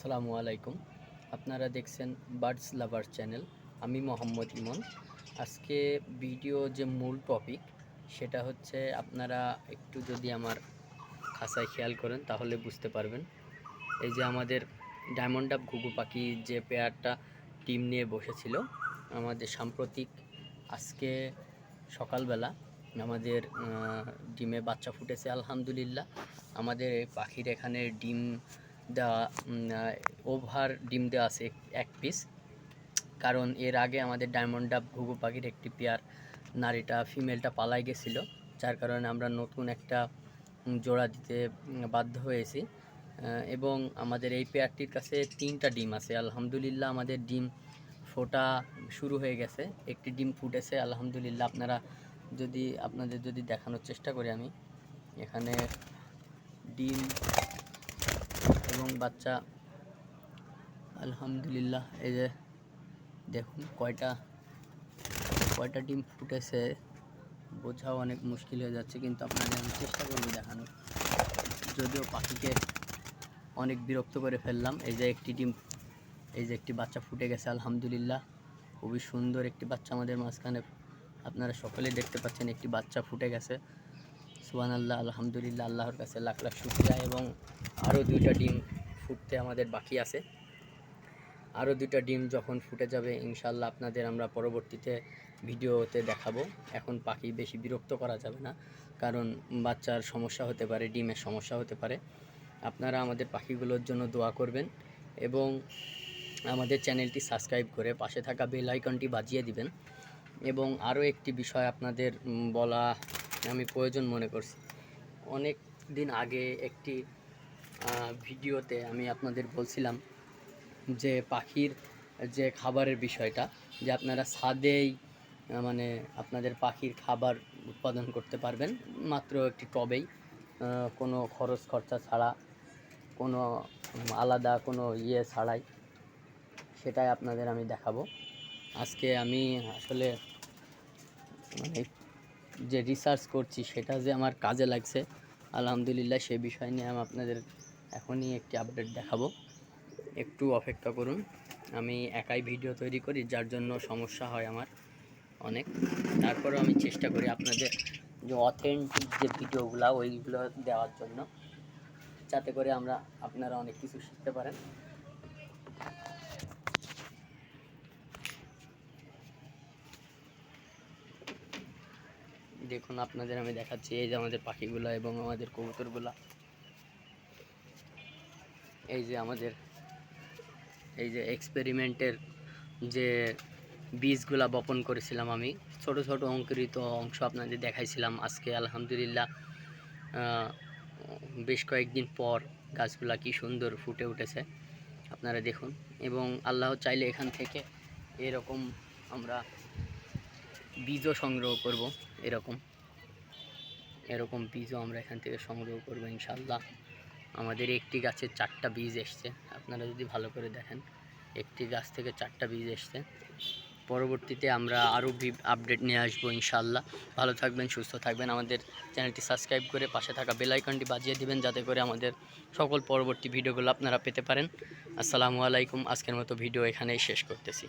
আসসালামু আলাইকুম। আপনারা দেখছেন বার্ডস লাভার চ্যানেল। আমি মোহাম্মদ ইমন। আজকে ভিডিও যে মূল টপিক, সেটা হচ্ছে আপনারা একটু যদি আমার খাসায় খেয়াল করেন, তাহলে বুঝতে পারবেন। এই যে আমাদের ডায়মন্ড আপ ঘুঘু পাখি যে পেয়ারটা টিম নিয়ে বসেছিল, আমাদের সাম্প্রতিক আজকে সকালবেলা আমাদের ডিমে বাচ্চা ফুটেছে, আলহামদুলিল্লাহ। আমাদের পাখির এখানে ডিম দেওয়া ওভার ডিম দেওয়া আছে এক- পিস কারণ এর আগে আমাদের ডায়মন্ড ডাব ঘুঘু পাখির একটি পেয়ার নারীটা ফিমেলটা পালাই গেছিল। যার কারণে আমরা নতুন একটা জোড়া দিতে বাধ্য হয়েছি। এবং আমাদের এই পেয়ারটির কাছে তিনটা ডিম আছে। আলহামদুলিল্লাহ আমাদের ডিম ফোটা শুরু হয়ে গেছে। একটি ডিম ফুটেছে। আলহামদুলিল্লাহ আপনারা যদি, আপনাদের যদি দেখানোর চেষ্টা করি আমি। এখানে ডিম বাচ্চা, আলহামদুলিল্লাহ, এই যে দেখুন কয়টা কয়টা ডিম ফুটেছে, বোঝাও অনেক মুশকিল হয়ে যাচ্ছে, কিন্তু আপনাদের আমি চেষ্টা করব দেখানোর। যদিও পাখিকে অনেক বিরক্ত করে ফেললাম, এই যে একটি ডিম, এই যে একটি বাচ্চা ফুটে গেছে, আলহামদুলিল্লাহ, খুবই সুন্দর একটি বাচ্চা আমাদের মাঝখানে, আপনারা সকলেই দেখতে পাচ্ছেন একটি বাচ্চা ফুটে গেছে। সুবান আল্লাহ আলহামদুলিল্লাহ, আল্লাহর কাছে লাখ লাখ শুক্রিয়া এবং আরও দুইটা ডিম ফুটতে আমাদের বাকি আছে। আরও দুইটা ডিম যখন ফুটে যাবে ইনশাল্লাহ আপনাদের আমরা পরবর্তীতে ভিডিওতে দেখাবো। এখন পাখি বেশি বিরক্ত করা যাবে না, কারণ বাচ্চার সমস্যা হতে পারে, ডিমের সমস্যা হতে পারে। আপনারা আমাদের পাখিগুলোর জন্য দোয়া করবেন এবং আমাদের চ্যানেলটি সাবস্ক্রাইব করে পাশে থাকা বেল আইকনটি বাজিয়ে দিবেন। এবং আরও একটি বিষয় আপনাদের বলা আমি প্রয়োজন মনে করছি। অনেক দিন আগে একটি ভিডিওতে আমি আপনাদের বলছিলাম যে পাখির যে খাবারের বিষয়টা, যে আপনারা ছাদেই মানে আপনাদের পাখির খাবার উৎপাদন করতে পারবেন, মাত্র একটি টবেই কোনো খরচ খরচা ছাড়া, কোনো আলাদা কোনো ইয়ে ছাড়াই, সেটাই আপনাদের আমি দেখাবো। আজকে আমি আসলে মানে যে রিসার্চ করছি, সেটা যে আমার কাজে লাগছে, আলহামদুলিল্লাহ সে বিষয় নিয়ে আমি আপনাদের এখনই একটি আপডেট দেখাবো। একটু অপেক্ষা করুন, আমি একাই ভিডিও তৈরি করি, যার জন্য সমস্যা হয় আমার অনেক। তারপরেও আমি চেষ্টা করি আপনাদের যে অথেন্টিক যে ভিডিওগুলো ওইগুলো দেওয়ার জন্য, যাতে করে আমরা আপনারা অনেক কিছু শিখতে পারেন। দেখুন, আপনাদের আমি দেখাচ্ছি, এই যে আমাদের পাখিগুলো এবং আমাদের কবুতরগুলা। এই যে আমাদের, এই যে এক্সপেরিমেন্টের যে বীজগুলা বপন করেছিলাম আমি, ছোট ছোট অঙ্কুরিত অংশ আপনাদের দেখাইছিলাম আজকে, আলহামদুলিল্লাহ বেশ কয়েকদিন পর গাছগুলা কি সুন্দর ফুটে উঠেছে, আপনারা দেখুন। এবং আল্লাহ চাইলে এখান থেকে এরকম আমরা বীজও সংগ্রহ করব, এরকম এরকম বীজও আমরা এখান থেকে সংগ্রহ করব ইনশাল্লাহ আমাদের একটি গাছের চারটা বীজ এসছে। আপনারা যদি ভালো করে দেখেন, একটি গাছ থেকে চারটা বীজ এসছে। পরবর্তীতে আমরা আরও আপডেট নিয়ে আসব ইনশাল্লাহ ভালো থাকবেন, সুস্থ থাকবেন। আমাদের চ্যানেলটি সাবস্ক্রাইব করে পাশে থাকা বেল আইকনটি বাজিয়ে দিবেন, যাতে করে আমাদের সকল পরবর্তী ভিডিওগুলো আপনারা পেতে পারেন। আসসালামু আলাইকুম। আজকের মতো ভিডিও এখানেই শেষ করতেছি।